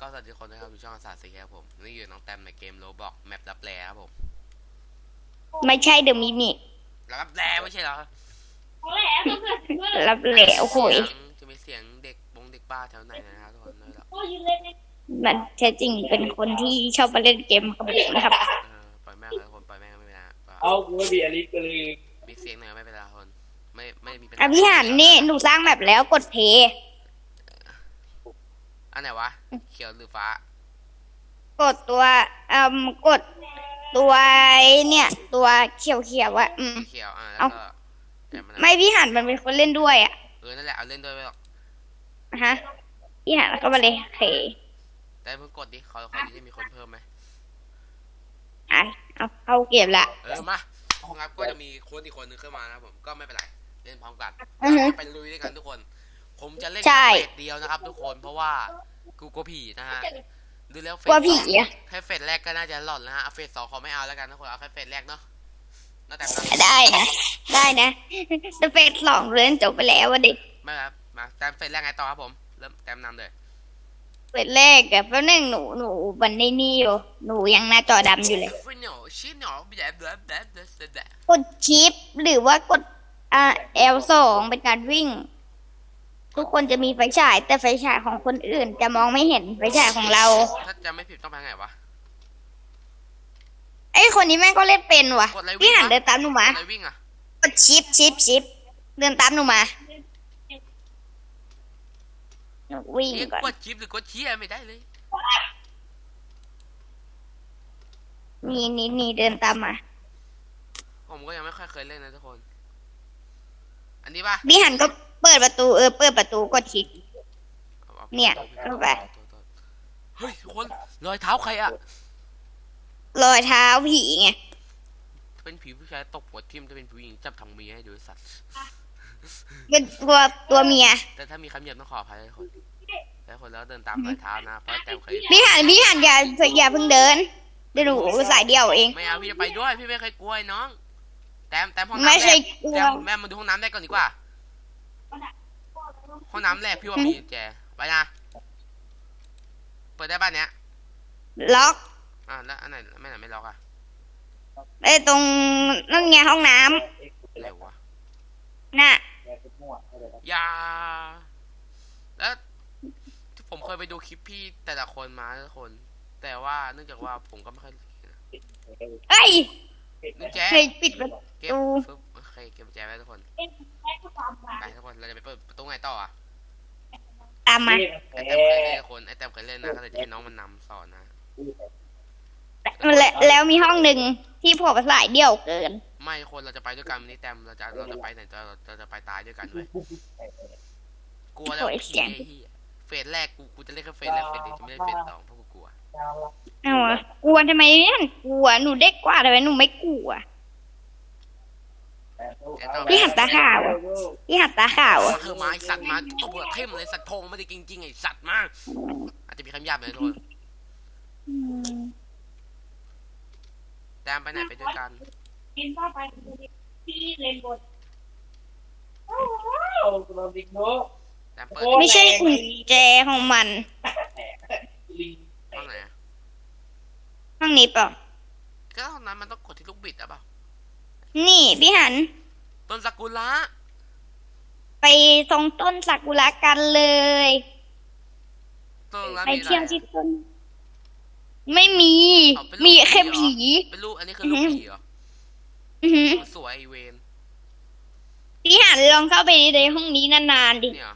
ก็สวัสดีทุกคนนะครับอยู่ช่องอาสาสีครับผม นี่อยู่น้องแตมในเกมโรบอกแมปรับแลครับผม ไม่ใช่เดอะมิมิรับแลไม่ใช่เหรอรับแหลวโหยเสีงจะมีเสียงเด็กบงเด็กบ้าแถวไหนนะครับทุกคนด้วยหรอกมันแท้จริงเป็นคนที่ชอบมาเล่นเกมกับผมนะครับเออปล่อยแม่งเลยทุกคนปล่อยแม่งไม่เป็นไรนะเอากูไม่มีอลิสก็เลยมีเสียงหน่อยไม่เป็นไรทุกคน ไม่ไม่มีปัญอะพี่หันนี่หนูสร้างแบบแล้วกดเพย์ อันไหนวะ เขียวหรือฟ้า กดตัวอืมกดตัวไอ้เนี่ย ตัวเขียวเขียวๆอะอืม เขียวอะแล้วก็แต่มันไม่พี่หันมันเป็นคนเล่นด้วยอะเออนั่นแหละเอาเล่นด้วยไม่หรอกฮะพี่หันแล้วก็มาเลยโอเคแต่เพิ่งกดดิขอขอที่จะมีคนเพิ่มไหมอะเอาเข้าเกมละ เออมาครับก็จะมีโค้ดอีกคนนึงขึ้นมานะครับผมก็ไม่เป็นไรเล่นพร้อมกันอือฮึ ไปลุยด้วยกันทุกคน ผมจะเล่นใช่แค่เฟสเดียวนะครับทุกคนเพราะว่ากูกลัวผีนะฮะดูแล้วเฟสกลัวผีสองอะแค่เฟสแรกก็น่าจะหลอนแล้วฮะเอาเฟสสองขอไม่เอาแล้วกันทุกคนเอาแค่เฟสแรกเนาะน่าแต่นะได้นะ ได้นะแต่เฟสสองเล่นจบไปแล้ววะเด็กไม่ครับมาแต่เฟสแรกไงต่อครับผมเริ่มแต้มนำเลยเฟสแรกอะแป๊บนึงหนูหนูวันในนี่อยู่หนูยังหน้าจอดำอยู่เลยฟิโนชิโนแบบแบบแบบแบบแบบกดชิปหรือว่ากดอ่า L สองเป็นการวิ่ง ทุกคนจะมีไฟฉาย แต่ไฟฉายของคนอื่นจะมองไม่เห็นไฟฉายของเรา ถ้าจะไม่ผิดต้องไปไงวะ ไอ้คนนี้แม่งก็เล่นเป็นว่ะ กดอะไรวิ่ง พี่หันวะเดินตามหนูมาอะไรวิ่งอะกดชิปชิปชิปเดินตามหนูมาหนูวิ่งนี่ก่อน กดชิปหรือกดเชียไม่ได้เลย นี่นี่นี่เดินตามมาผมก็ยังไม่ค่อยเคยเล่นนะทุกคน อันนี้ป่ะพี่หันก็ เปิดประตูเออเปิดประตูกดชิปอาอาเนี่ย เข้าไป เฮ้ยทุกคนรอยเท้าใครอะรอยเท้าผีไงเป็นผีผู้ชายตบหัวทิ่มจะเป็นผู้หญิงจับทางเมียให้ดูไอ้สัตว์ เป็นตัวตัวเมียแต่ถ้ามีคำหยาบต้องขออภัยทุกคนแต่คนแล้วเดินตามรอยเท้านะ เพราะแต้มเคย พี่หันพี่หันอย่าอย่าเพิ่งเดินเดี๋ยวหนูสายเดียวเอง ไม่เอาพี่จะไปด้วย พี่ไม่เคยกลัวไอ้น้อง แต้มแต้มห้องน้ำไม่เคแรยกกลัว แต้มแม่มาดูห้องน้ำแรกก่อนดีกว่า ห้องน้ำแรกพี่ว่ามีกุญแจไปนะ เปิดได้บ้านเนี้ย ล็อกอ่าแล้วอันไหนไม่ไหนไม่ล็อกอะไอ้ตรงนั่นไงห้องน้ำเร็ววะน่ะ อยาแล้วที่ผมเคยไปดูคลิปพี่แต่ละคนมาทุกคน แต่ว่าเนื่องจากว่าผมก็ไม่ค่อยเอ้ยกุญแจเคยปิดประเก็บตูฟึบโอเคเก็บกุญแจไว้ทุกคนไปทุกคนเราจะไปเปิดประตูไงต่ออะ ตามมา ไอแต้มเคยเล่นทุกคนไอแต้มเคยเล่นนะก็เลยจะให้น้องมันนำสอนนะและแล้วมีห้องหนึ่งที่ผมสายเดี่ยวเกิน ไม่คนเราจะไปด้วยกันวันนี้แต้มเราจะเราจะไปไหนเราเราจะไปตายด้วยกันเว้ยกลัวแล้วโอ้ยผีเสียง ไอ้เหี้ยเฟสแรกกูกูจะเล่นแค่เฟสแรกเฟสเดียวจะไม่ได้เฟสสองเพราะกูกลัวเอาวะกลัวทำไมนั่นกลัวหนูเด็กกว่าทำไมหนูไม่กลัว พี่หันตาขาวอะพี่หัดตาขาวอะเธอมาไอสัตว์มาตัวเบื่อเข้มเลยสัตว์โทงไม่ได้จริงๆไอสัตว์มาอาจจะมีคำหยาบหน่อยทุกคนแต้มไปไหนไปด้วยกันกินเข้าไปที่เลนบนเอาตัวบิ๊กโนแต้มเปิดไม่ใช่กุญแจของมันลิงห้องไหนอะห้องนี้เปล่าก็ห้องนั้นมันต้องกดที่ลูกบิดอะเปล่า นี่พี่หัน ต้นซากุระไปตรงต้นซากุระกันเลย ต้นนั้นไปมีอะไรเที่ยวอะที่ต้น ไม่มี เอาเป็นรูปมีแค่ผีผี เหรอเป็นรูปอันนี้คือรูปผีเหรออือหือมันสวยไอเวนพี่หันลองเข้าไปในห้องนี้นานๆดิ เนี่ย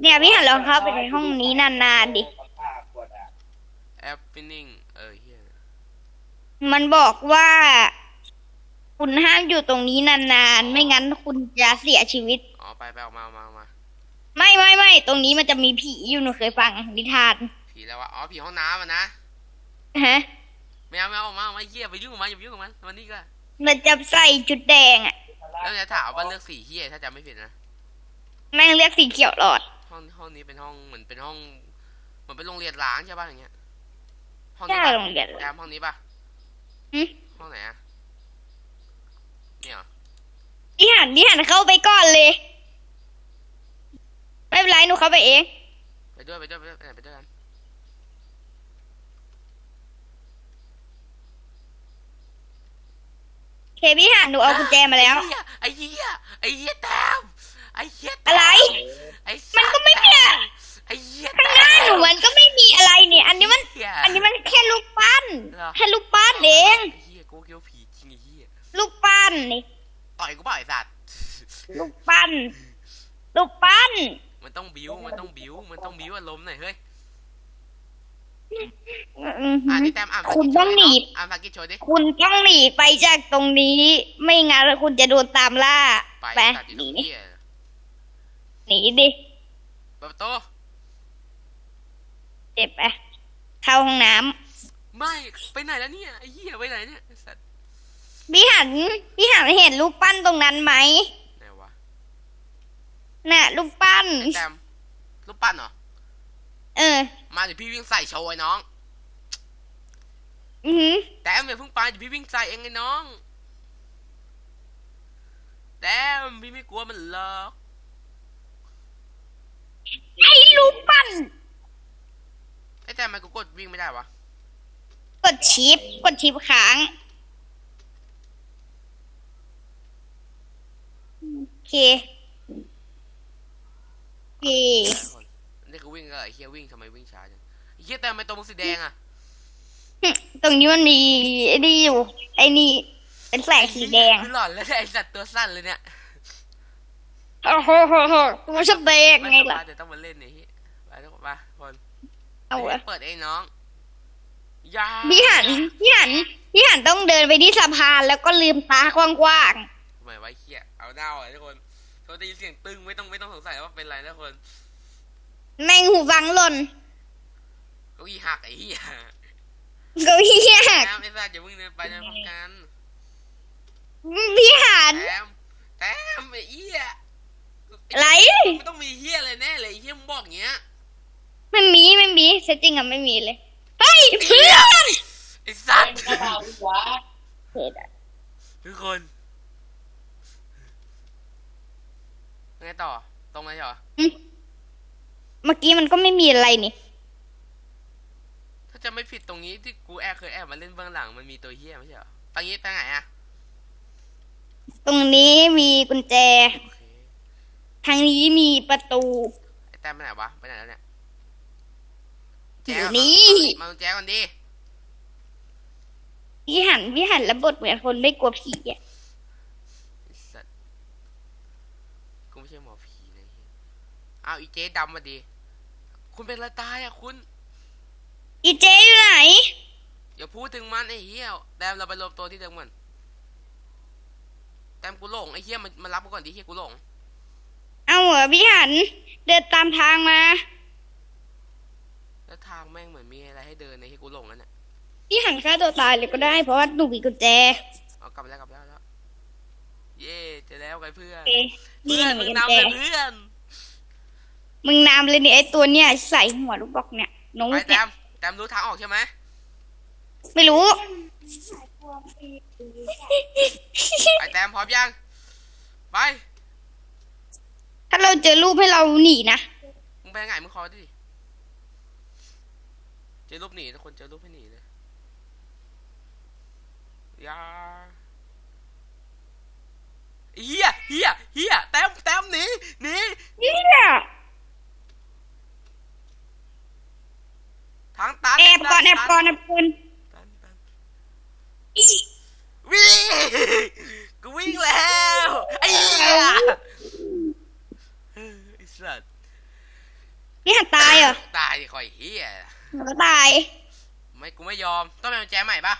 เนี่ยพี่หันลองเข้าไปในห้องนี้นานๆดิ แอปปิ้นิ่งเออเฮียมันบอกว่า คุณห้ามอยู่ตรงนี้นานๆ ไม่งั้นคุณจะเสียชีวิต อ๋อไปไปออกมาออกมาออกมา ไม่ไม่ไม่ตรงนี้มันจะมีผีอยู่หนูเคยฟังนิทานผีแล้ววะอ๋อผีห้องน้ำอะนะฮะ ไม่เอาไม่เอาออกมาออกมาเฮียไปยุ่งกับมันอย่าไปยุ่งกับมันวันนี้ก็มันจะใส่จุดแดงอะแล้วจะถามว่าเลือกสีเฮียถ้าจำไม่ผิดนะแม่งเรียกสีเขียวหลอด ห้องห้องนี้เป็นห้องเหมือนเป็นห้องเหมือนเป็นโรงเรียนล้างใช่ป่ะอย่างเงี้ยห้องใช่นี้ป่ะโรงเรียนแอมห้องนี้ป่ะหึห้องไหนอะ เนี่ยเหรอนี่หันนี่หันเข้าไปก่อนเลย ไม่เป็นไรหนูเข้าไปเอง ไปด้วยไปด้วยไปด้วยไปนไปด้วยกันเคพี่หันหนูเอากุญแจมาแล้ว ไอ้เหี้ยไอ้เหี้ยไอ้เหี้ยแตมไอ้เหี้ยแต้มอะไรมันก็ไม่มีอะไอ้เหี้ยข้างหน้าหนูมันก็ไม่มีอะไรเนี่ย อันนี้มัน เหี้อันนี้มันแค่ลูกปั้นแค่ลูกปั้นเอง ไอ้เหี้ยกูเกี่ยวผี ลูกปั้นนี่ต่อยกูเปล่าไอ้สัตว์ลูกปั้นลูกปั้นมันต้องบิ้วมันต้องบิ้วมันต้องบิ้วอารมณ์หน่อยเฮ้ยอือหือ่านอนี่แต้มอ่านคุณต้องหนีอ่านภาษาอังกฤษโชว์ดิคุณต้องหนีไปจากตรงนี้ ไม่งั้นคุณจะโดนตามล่าไปไปสัตว์อยู่หตรนีงดิเหี้ยหนีดิเปิดประตูเจ็บไปเข้าห้องน้ำไม่ไปไหนแล้วเนี่ยไอ้เหี้ยไปไหนเนี่ยไอ้สัตว์ พี่หันพี่หันเห็นลูกปั้นตรงนั้นไหมไหนวะน่ะลูกปั้นไอ้แต้มรูปปั้นเหรอ เออ มาเดี๋ยวพี่วิ่งใส่โชว์ไอ้น้อง อือหือแต้มอย่าเพิ่งไปเดี๋ยวพี่วิ่งใส่เองไอ้น้อง แต้มพี่ไม่กลัวมันหรอกไอ้ลูกปั้น ไอ้แต้มทำไมกูกดวิ่งไม่ได้วะ กดชิป กดชิปค้าง โอ เคโอเคนี่คือวิ่งอะไรเฮียวิ่งทำไมวิ่งช้าจังไอ้เฮียแต้มทำไมตัวมึงสีแดงอะหึตรงนี้มันมีไอ้นี่อยู่ไอ้นี่เป็นแสงสีแดงคือหลอนแล้วเนี่ยไอ้สัตว์ตัวสั้นเลยเนี่ยโอ้โหโหโหตัวชอบแดงไม่ไงสล่ะบายเดี๋ยวต้องมาเล่นเนี่ยเฮียไปทุกคนมาคนเอาเดี๋ยวอะเปิดไอ้น้องอยาพี่หันพี่หันพี่หันต้องเดินไปที่สะพานแล้วก็ลืมตากว้างทำไมไวะไอ้เฮีย เอาดาวอะทุกคนเขาได้ยินเสียงตึงไม่ต้องไม่ต้องสงสัยว่าเป็นไรนะทุกคนๆแมงหูฟังหล่นเก้าอี้หักไอ้เฮียเก็พี่หักแต้มไอ้สัตว์อย่าเพิ่งเดินไปเดินพร้อมกันพี่หันแต้มแต้มไอ้เฮียอะไรมันต้องมีเฮียอะไรแน่เลยไอ้เฮียมึงบอกอย่างเงี้ยไม่มีไม่มีเซตจริงอะไม่มีเลยเฮ้ยเพื่อนไอ้สัตไม่ว์กระเป๋าหัวเผ็ดอะทุกคน ไงต่อ ตรงไหนเหรอ เมื่อกี้มันก็ไม่มีอะไรนี่ ถ้าจะไม่ผิดตรงนี้ที่กูแอบเคยแอบมาเล่นเบื้องหลังมันมีตัวเฮียไม่ใช่เหรอตรงนี้ไปไหนอะตรงนี้มีกุญแจ โอเคทางนี้มีประตู ไอ้แต้มไปไหนวะไปไหนแล้วเนี่ยอยู่ก่นี่ มามาแจ้ก่อนดิ พี่หันพี่หันแล้วบทเหมือนคนไม่กลัวผีอะ ไอ้สัตว์กูไม่ใช่หมอผีเลยเฮีย อ้าวอีเจ๊ดำมาดิคุณเป็นอะไรตายอะคุณ อีเจอยู่ไหน อย่าพูดถึงมันไอ้เหี้ยแต้มเราไปรวมตัวที่เดิมกันแต้มกูหลงไอ้เหี้ยมันมันรับกูก่อนดิเหี้ยกูหลง เอาเหรอพี่หัน เดินตามทางมา แล้วทางแม่งเหมือนมีอะไรให้เดินในที่กูหลงแล้วเนี่ยพี่หันฆ่าตัวตายเลยก็ได้เพราะว่าหนูมีกุญแจเอากลับมาแล้วกลับมาแล้วแล้วเย่เจอแล้วไงเพื่อนโอเคนี่เพื่อนหนูมึมีงกุญนำแจเลยเพื่อน มึงนำเลยเนี่ยไอตัวเนี่ยใส่หัวลูกบอกเนี่ยน้องไปเนี่ยแต้มแต้มรู้ทางออกใช่ไหมไม่รู้ ไปแต้มพร้อมยังไปถ้าเราเจอรูปให้เราหนีนะมึงไปไงมึงคอดิเจอรูปหนีทุกคนเจอรูปให้หนีเลยอยาเฮียเฮียเฮียแต้มแต้มหนีหนี เนี่ย ทางตัน แอ บก่อนแอบก่อนแอบก่อนวิ่งกูวิ่งแล้วไอ้เหี้ยไอ้สัตว์พี่หันตายเหรอตายคอยเฮียหนูก็ตาย ไม่กูไม่ยอมต้องเป็นกุญแจใหม่ปะ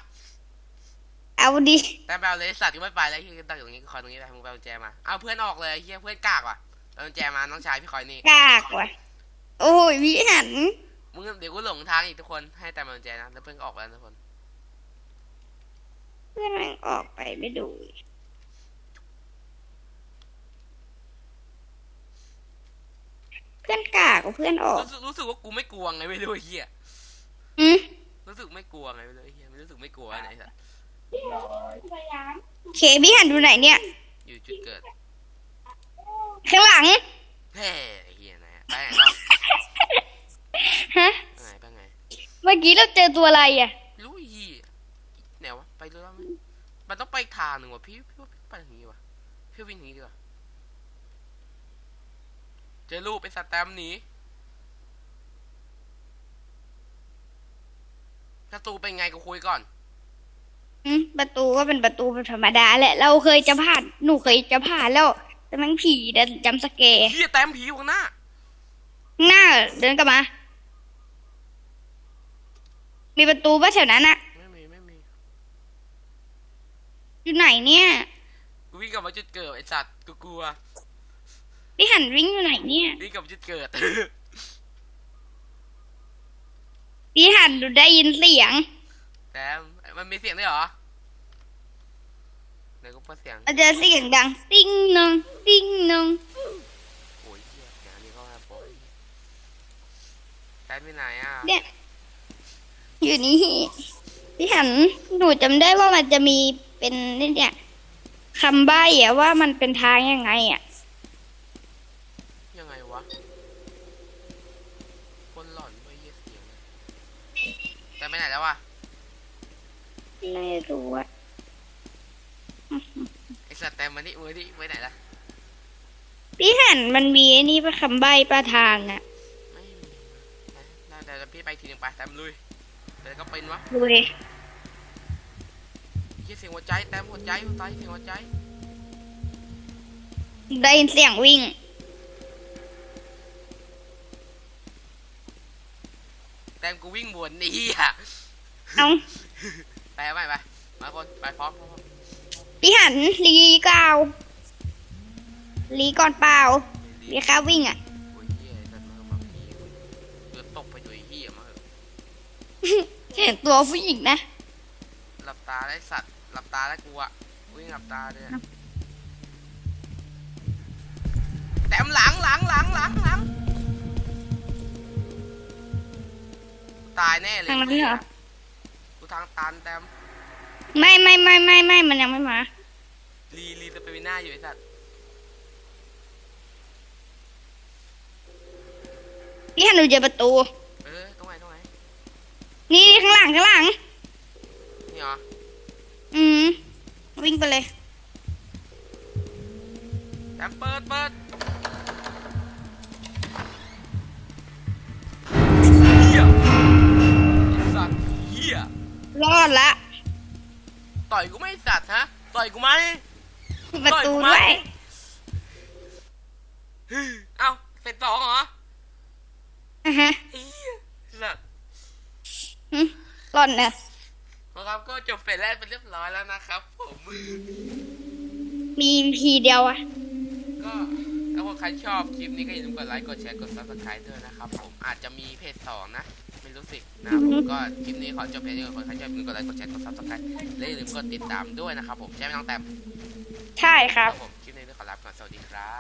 เอาดิแต่ไปเอาเลยสัตว์กูไม่ไปแล้วเฮียตั้งอยู่ตรงนี้กูคอยตรงนี้ไปมึงไปเอาแจมาเอาเพื่อนออกเลยเฮียเพื่อนกากว่ะเอาแจมาน้องชายพี่คอยนี่กากว่ะโอ้ยพี่หัน มึงเดี๋ยวกูหลงทางอีกทุกคนให้แต่มากุญแจนะแล้วเพื่อนก็ออกไปแล้วทุกคน เพื่อนมันออกไปไม่ดูเพื่อนกากกว่าเพื่อนออก รู้สึกรู้สึกว่ากูไม่กลัวไงไม่รู้ไอ้เฮียอืมรู้สึกไม่กลัวไงไม่รู้ไอ้เฮียไม่รู้สึกไม่กลัวไหนสัตว์พยายามเคพี่หันดูไหนเนี่ย อยู่จุดเกิด ข้างหลังเฮ้ไอ้เฮียไหนอะไปไหนต่อ ฮะไปไหนไปไหนเมื่อกี้เราเจอตัวอะไรอะ รู้อีไหนวะ ไปรู้แล้วไหมมันต้องไปอีกทางหนึ่งว่ะพี่พี่ว่าพี่ไปทางนี้ว่ะพี่วิ่งหนี้ดีกว่า เจอรูปไอ้สแตมป์หนีประตูเป็นไงกูคุยก่อน อืมประตูก็เป็นประตูธรรมดาแหละ เราเคยจะผ่าน หนูเคยจะผ่านแล้ว แต่แมันผีแต่จำสแกร์เฮียแตมผีอยู่ข้างหน้าข้างหน้าเดินกลับมา มีประตูป่ะแถวนั้นอะไม่มีไม่มีอยู่ไหนเนี่ย กูวิ่งกลับมาจุดเกิดไอ้สัตว์กูกลัวพี่หันวิ่งอยู่ไหนเนี่ยวิ่งกลับมาจุดเกิด พี่หันดูได้ยินเสียง แตมมันมีเสียงด้วยเหรอไหนกูเปิดเสียง อาจจะเสียงดัง ติ้งนองติ้งนอง โอ้ยเฮียเสียงอันนี้ก็มาโปรยแตมไปไหนอะ เนี่ย อยู่นี่พี่หันหนูจำได้ว่ามันจะมีเป็นนี่เนี่ยคำใบ้อะว่ามันเป็นทางยังไงอะยังไงวะ คนหลอนไปเหี้ยเสียงแต่ไปไหนแล้ววะไม่รู้อะไอ้สัตว์แต่มานี่มือนี่ไปไหนล่ะพี่หันมันมีไอ้นี่เป็นคำใบ้ประทางอะไม่มีนะได้เดี๋ยวพี่ไปทีหนึงไปแต้มลุย เดี๋ยวก็เป็นวะดูเลยเฮียเสียงหัวใจแต้มหัวใจหัวใจเสียงหัวใจได้ยินเสียงวิ่ง แต้มกูวิ่งบวนนี่อะเอาไปไปไปมาคนไปพร้อมพร้อมพร้อมพี่หันลีกาวลีก่อนเปล่าลีค่าวิ่งอะ เห็นตัวผู้หญิงนะ หลับตาได้สัตว์ หลับตาได้กูอะวิ่งหลับตาเลยอะแต้มหลังหลังหลังหลังหลังตายแน่เลยทางนั้นเหรอ กูทางตันแต้มไม่ไม่ไม่ไม่ไม่มันยังไม่มา รีรีสเปมิน่าอยู่ไอ้สัตว์พี่หันดูเจอประตู เออตรงไหนตรงไหน นี่ข้างหลังข้างหลัง นี่เหรอ อืม วิ่งไปเลยแต้มเปิดเปิดเฮียไอ้สัตว์เฮียรอดละต่อยกูไหม่สัตว์ฮะ ต่อยกูไหมปิดประตูด้วย เอ้าเสร็จสองเหรอ อะฮะ เฮียสัตว์ หึ หล่อนเนอะนะครับก็จบเฟสแรกเป็นเรียบร้อยแล้วนะครับผมมีพีเดียวอะก็ถ้าใครชอบคลิปนี้ก็อย่าลืมกดไลค์กดแชร์กด subscribe ด้วยนะครับผมอาจจะมีเพจสองนะไม่รู้สินะครับผมก็คลิปนี้ขอจบเพียงเท่านี้คนใครชอบอย่าลืมกดไลค์กดแชร์กด subscribe และอย่าลืมกดติดตามด้วยนะครับผมใช่ไหมน้องแต้มใช่ครับผมคลิปนี้ก็ขอลาไปก่อนสวัสดีครับ